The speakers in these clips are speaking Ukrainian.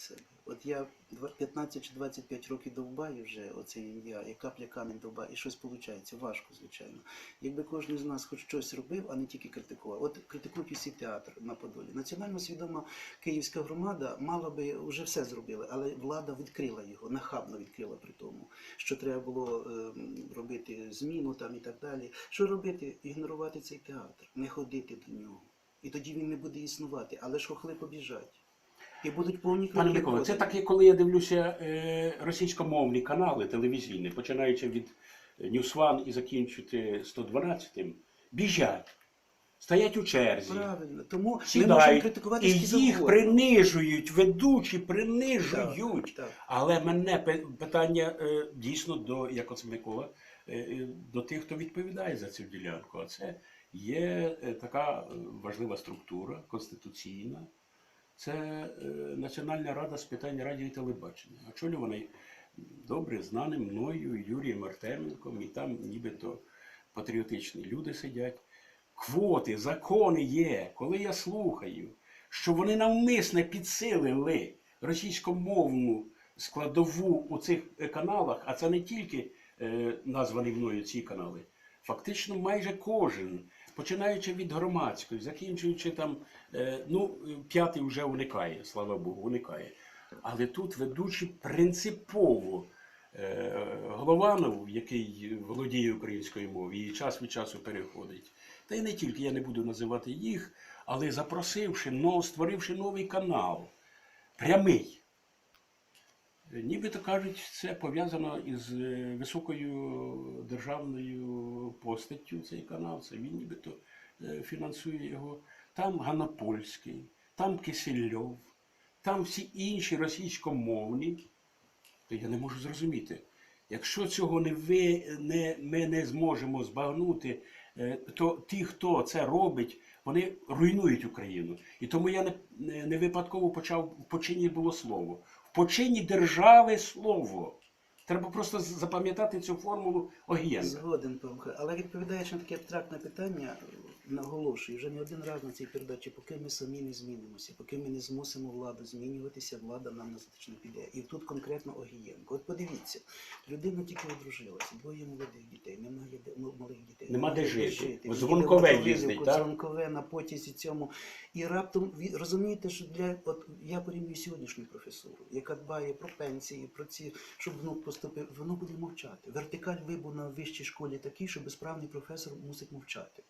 себе. От я 15 чи 25 років довбаю вже оце ім'я, і капля камінь довбаю, і щось виходить. Важко, звичайно. Якби кожен з нас хоч щось робив, а не тільки критикував. От критикують усі театр на Подолі. Національно свідома київська громада мала би вже все зробила, але влада відкрила його, нахабно відкрила при тому, що треба було ем, робити зміну там і так далі. Що робити? Ігнорувати цей театр, не ходити до нього. І тоді він не буде існувати, але ж хохли побіжать. І будуть повні Пане Микола, це так, як коли я дивлюся е, російськомовні канали телевізійні, починаючи від News One і закінчуючи 112, біжать, стоять у черзі, Правильно. Тому ми можемо критикувати і їх завгодно. принижують, ведучі принижують. Так, так. Але мене питання е, дійсно до, як оце Микола, е, е, до тих, хто відповідає за цю ділянку. А це є е, така е, важлива структура, конституційна. Це е, Національна рада з питань радіо і телебачення. Очолює вона добре знаним мною Юрієм Артеменком, і там нібито патріотичні люди сидять. Квоти, закони є. Коли я слухаю, що вони навмисне підсилили російськомовну складову у цих каналах, а це не тільки е, названі мною ці канали. Фактично, майже кожен, починаючи від громадської, закінчуючи там, е, ну, п'ятий вже уникає, слава Богу, уникає. Але тут ведучі принципово е, Голованов, який володіє українською мовою і час від часу переходить. Та й не тільки я не буду називати їх, але запросивши, но, створивши новий канал, прямий. Нібито кажуть, це пов'язано із е, високою державною постаттю цей канал. Це він нібито е, фінансує його. Там Ганопольський, там Кисельов, там всі інші російськомовні. То я не можу зрозуміти. Якщо цього не ви, не, ми не зможемо збагнути, е, то ті, хто це робить, вони руйнують Україну. І тому я не, не випадково почав в почині було слово. Почині держави слово. Треба просто запам'ятати цю формулу Огієнка. Згоден, Павло. Але відповідаючи на таке абстрактне питання, наголошую вже не один раз на цій передачі, поки ми самі не змінимося, поки ми не змусимо владу змінюватися, влада нам не піде. І тут конкретно Огієнко. От подивіться, людина тільки одружилася, двоє молодих дітей, немає де- ну, малих дітей. Нема де жити. Їде Дзвонкове їздить, так? Дзвонкове на потязі цьому. І раптом розумієте, що для от я порівнюю сьогоднішню професуру, яка дбає про пенсії, про ці, щоб внук поступив, воно буде мовчати. Вертикаль вибу на вищій школі такий, що безправний професор мусить мовчати.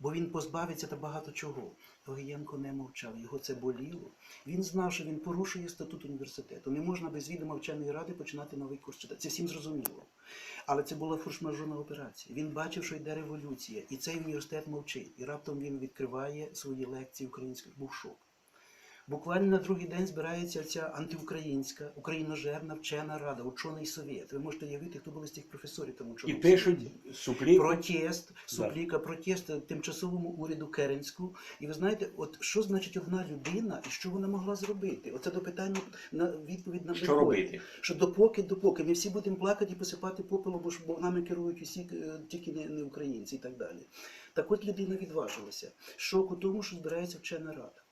Бо він позбавиться та багато чого. Огієнко не мовчав, його це боліло. Він знав, що він порушує статут університету. Не можна без відома вченої ради починати новий курс читати. Це всім зрозуміло. Але це була форшмажорна операція. Він бачив, що йде революція, і цей університет мовчить. І раптом він відкриває свої лекції українських Був шок. Буквально на другий день збирається ця антиукраїнська, україножерна вчена рада, учений совєт. Ви можете уявити, хто були з тих професорів там І ученого пишуть совєті. Протест, супліка, протест тимчасовому уряду Керенську. І ви знаєте, от що значить одна людина і що вона могла зробити? Оце до питання на відповідь на Що робити? Що допоки, допоки ми всі будемо плакати і посипати попелом, бо ж нами керують усі е, тільки не, не українці і так далі. Так от людина відважилася. Шок у тому, що збирається вчена рада.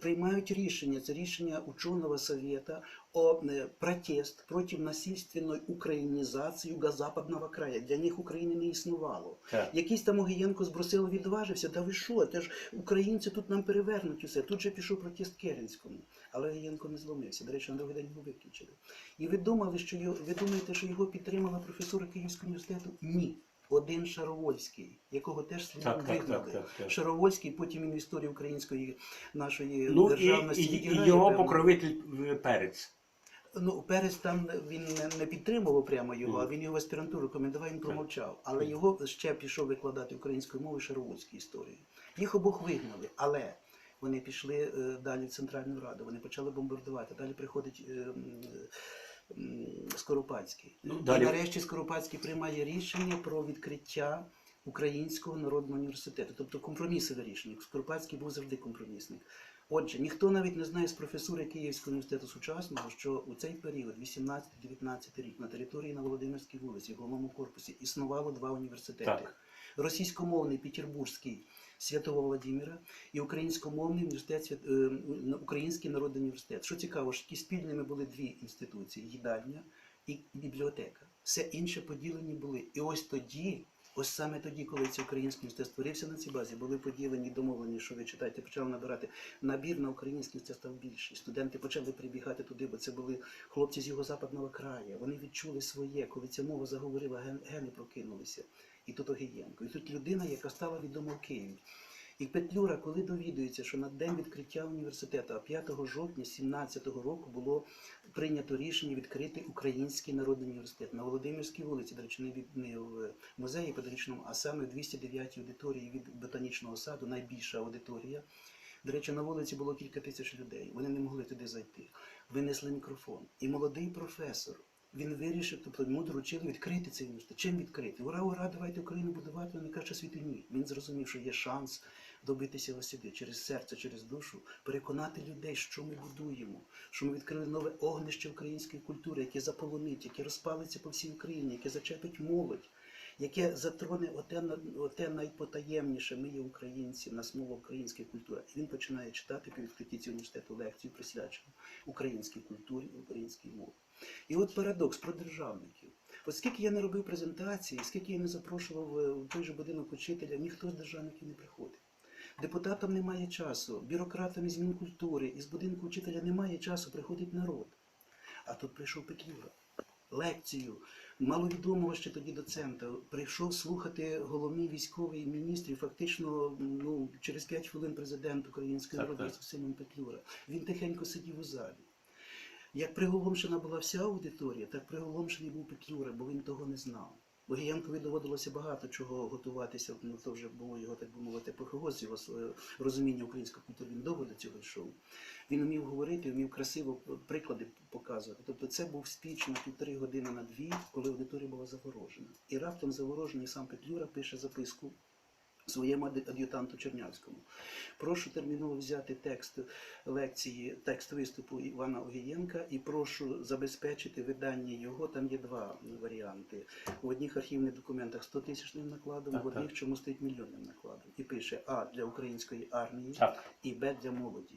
Приймають рішення, це рішення ученого совета о е, протест проти насильственної українізації юго-западного краю. Для них України не існувало. Так. Якийсь там Огієнко з Брусилу відважився, та ви що? Те ж українці тут нам перевернуть усе. Тут же пішов протест Керенському. Але Огієнко не зломився. До речі, на другий день його виключили. І ви думали, що його, ви думаєте, що його підтримала професора Київського університету? Ні. Один Шаровольський, якого теж Так, так, вигнали. так, так, так. Шаровольський, потім він в історії української нашої Ну і, державності і, і відіграє його покровитель е, перець. Ну, Перець там він не, підтримував прямо його, а він його в аспірантуру рекомендував, він промовчав. Але його ще пішов викладати українською мовою Шаровудській історії. Їх обох вигнали, але вони пішли е, далі в Центральну Раду, вони почали бомбардувати. Далі приходить е, Скоропадський. Ну, І далі нарешті Скоропадський приймає рішення про відкриття Українського народного університету, тобто компромісове рішення. Скоропадський був завжди компромісник. Отже, ніхто навіть не знає з професури Київського університету сучасного, що у цей період, 18-19 рік, на території на Володимирській вулиці, в головному корпусі, існувало два університети. Так. російськомовний Петербурзький Святого Владимира і українськомовний університет е, Український народний університет. Що цікаво, що спільними були дві інституції: їдальня і бібліотека. Все інше поділені були. І ось тоді, ось саме тоді, коли цей український університет створився на цій базі, були поділені домовлені, що ви читаєте, почали набирати набір на український університет став більший. Студенти почали прибігати туди, бо це були хлопці з юго-западного краю. Вони відчули своє, коли ця мова заговорила, ген- гени прокинулися. І тут Огієнко. І тут людина, яка стала відома в Києві. І Петлюра, коли довідується, що на день відкриття університету, а 5 жовтня 17-го року було прийнято рішення відкрити Український народний університет на Володимирській вулиці, до речі, не від не в музеї педагогічному, а саме в 209 аудиторії від ботанічного саду, найбільша аудиторія. До речі, на вулиці було кілька тисяч людей. Вони не могли туди зайти. Винесли мікрофон. І молодий професор. Він вирішив, тобто йому доручили відкрити цей університет. Чим відкрити? Ура, ура, давайте Україну будувати, кажуть, що світу ні. Він зрозумів, що є шанс добитися ось сюди, через серце, через душу, переконати людей, що ми будуємо, що ми відкрили нове огнище української культури, яке заполонить, яке розпалиться по всій Україні, яке зачепить молодь, яке затроне оте, оте найпотаємніше. Ми є українці, нас мова українська культура. І він починає читати по відкритті університету лекцію, присвячену українській культурі, українській мові. І от парадокс про державників. От скільки я не робив презентації, скільки я не запрошував е, в той же будинок учителя, ніхто з державників не приходить. Депутатам немає часу, бюрократам із Мінкультури, із будинку учителя немає часу, приходить народ. А тут прийшов Петлюра. Лекцію маловідомого ще тоді доцента прийшов слухати головний військовий міністр, фактично ну, через 5 хвилин президент Української народної так. Петлюра. Він тихенько сидів у залі. Як приголомшена була вся аудиторія, так приголомшений був Петлюра, бо він того не знав. Богієнкові доводилося багато чого готуватися, ну то вже було його, так би мовити, поховоз, його своє розуміння української культури. Він довго до цього йшов. Він вмів говорити, вмів красиво приклади показувати. Тобто це був спіч на півтори години на дві, коли аудиторія була заворожена. І раптом заворожений сам Петлюра пише записку своєму ад'ютанту Чернявському. Прошу терміново взяти текст лекції, текст виступу Івана Огієнка і прошу забезпечити видання його. Там є два варіанти. В одних архівних документах 100 тисячним накладом, Так, в одних так. чому стоїть мільйонним накладом. І пише А для української армії Так. і Б для молоді.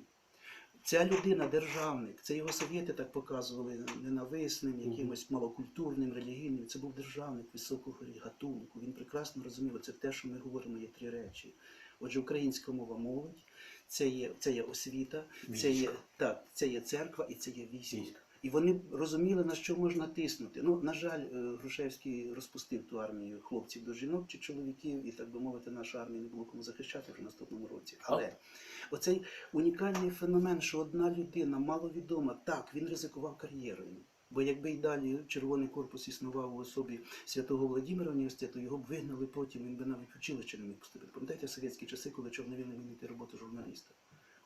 Ця людина державник, це його совєти так показували ненависним, якимось малокультурним, релігійним. Це був державник високого гатунку. Він прекрасно розумів, це те, що ми говоримо, є три речі. Отже, українська мова молодь, це є, це є освіта, це є, так, це є церква і це є військо. І вони розуміли, на що можна тиснути. Ну, на жаль, е, Грушевський розпустив ту армію хлопців до жінок чи чоловіків, і так би мовити, наша армія не було кому захищати вже в наступному році. Але оцей унікальний феномен, що одна людина маловідома, так, він ризикував кар'єрою. Бо якби й далі Червоний корпус існував у особі святого Володимира університету, його б вигнали потім, він би навіть в училище не міг поступити. Пам'ятаєте совєтські часи, коли чорновіл не міг знайти роботу журналіста?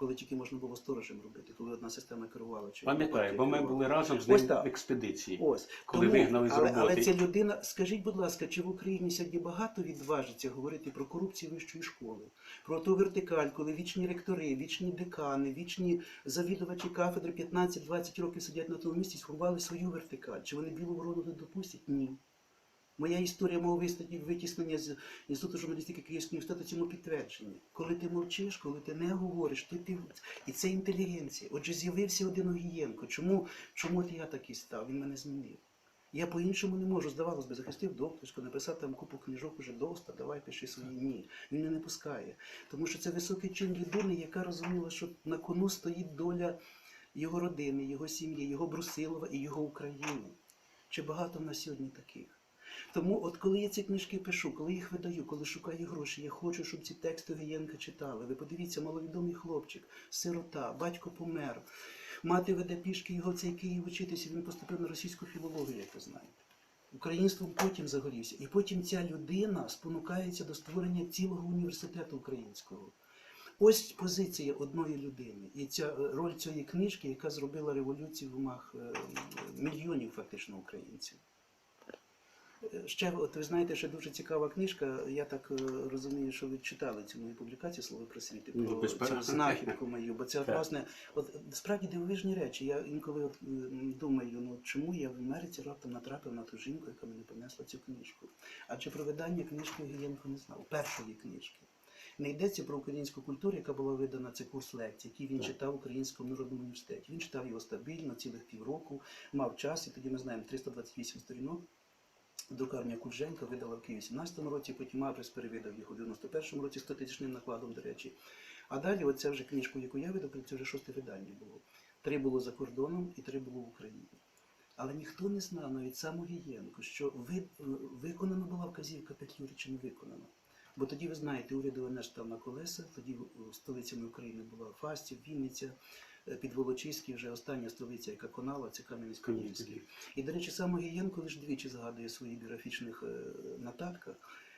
Коли тільки можна було сторожем робити, коли одна система керувала чи Пам'ятаю, бо ми були разом з Ось ним так. в експедиції. Ось коли вигнали з але, але ця людина, скажіть, будь ласка, чи в Україні сьогодні багато відважиться говорити про корупцію вищої школи, про ту вертикаль, коли вічні ректори, вічні декани, вічні завідувачі кафедри 15-20 років сидять на тому місці і сформували свою вертикаль. Чи вони білу ворону не допустять? Ні. Моя історія мого вистаті витіснення з Інституту журналістики Київського університету цьому підтвердження. Коли ти мовчиш, коли ти не говориш, ти, ти... і це інтелігенція. Отже, з'явився один Огієнко. Чому, чому от я такий став? Він мене змінив. Я по-іншому не можу, здавалось би, захистив докторську, написав там купу книжок уже доста, давай пиши свої ні. Він мене не пускає. Тому що це високий чин людини, яка розуміла, що на кону стоїть доля його родини, його сім'ї, його Брусилова і його України. Чи багато в нас сьогодні таких? Тому, от коли я ці книжки пишу, коли їх видаю, коли шукаю гроші, я хочу, щоб ці тексти Огієнка читали. Ви подивіться, маловідомий хлопчик, сирота, батько помер. Мати веде пішки його цей Київ вчитися, він поступив на російську філологію, як ви знаєте. Українством потім загорівся. І потім ця людина спонукається до створення цілого університету українського. Ось позиція одної людини. І ця е, роль цієї книжки, яка зробила революцію в умах е, мільйонів фактично українців. Ще, от ви знаєте, ще дуже цікава книжка. Я так е, розумію, що ви читали цю мою публікацію слово просвіти Ну, про безперечно. цю знахідку мою. Бо це власне, от справді дивовижні речі. Я інколи от, думаю, ну чому я в Америці раптом натрапив на ту жінку, яка мені принесла цю книжку. Адже про видання книжки Гієнко не знав, першої книжки. Не йдеться про українську культуру, яка була видана, це курс лекцій, який він Так. читав в Українському народному університеті. Він читав його стабільно, цілих півроку, мав час, і тоді ми знаємо 328 сторінок. Друкарня Кульженка видала в Києві в 17 році, потім Апрес перевидав його в 91-му році 100 тисячним накладом, до речі. А далі, оце вже книжку, яку я видав, це вже шосте видання було. Три було за кордоном і три було в Україні. Але ніхто не знав, навіть сам Огієнко, що ви, виконана була вказівка Петлюри чи не виконана. Бо тоді, ви знаєте, уряд ОНР став на колеса, тоді столицями України була Фастів, Вінниця, е, Підволочиський, вже остання столиця, яка конала, це Кам'янець-Подільський. І, до речі, сам Огієнко лише двічі згадує в своїх біографічних е, нотатках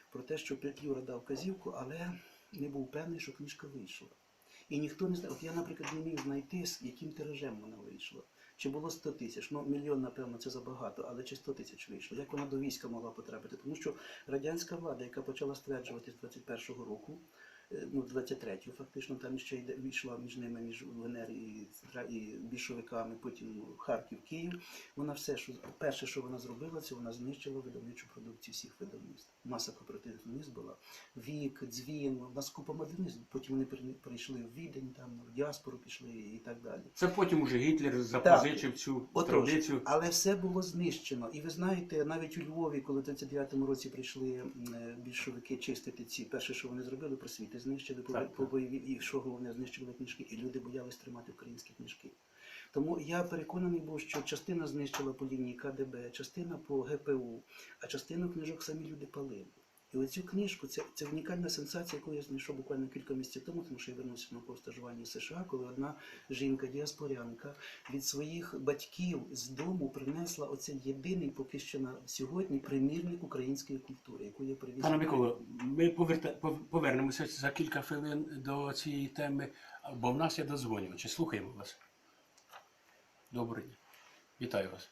про те, що Петлюра дав вказівку, але не був певний, що книжка вийшла. І ніхто не знає. От я, наприклад, не міг знайти, з яким тиражем вона вийшла. Чи було 100 тисяч? Ну, мільйон, напевно, це забагато, але чи 100 тисяч вийшло? Як вона до війська могла потрапити? Тому що радянська влада, яка почала стверджувати з 21-го року, ну, 23-го фактично, там ще йде, війшла між ними, між УНР і, і більшовиками, потім Харків, Київ. Вона все, що перше, що вона зробила, це вона знищила видавничу продукцію всіх видавництв. Маса кооперативних була. Вік, дзвін, у нас купа модернізму. Потім вони перейшли в Відень, там, в діаспору пішли і так далі. Це потім уже Гітлер запозичив цю Отож, традицію. але все було знищено. І ви знаєте, навіть у Львові, коли в 39-му році прийшли е, більшовики чистити ці, перше, що вони зробили, просвіти, знищили по, Так, по бойові, і що головне, знищили книжки, і люди боялись тримати українські книжки. Тому я переконаний був, що частина знищила по лінії КДБ, частина по ГПУ, а частину книжок самі люди палили. І оцю книжку, це, це унікальна сенсація, яку я знайшов буквально кілька місяців тому, тому що я вернувся на постажування в США, коли одна жінка, діаспорянка, від своїх батьків з дому принесла оцей єдиний поки що на сьогодні примірник української культури, яку я привіз. Пане Миколо, ми повернемося за кілька хвилин до цієї теми, бо в нас є дозвонювачі. Слухаємо вас. Добрий день. Вітаю вас.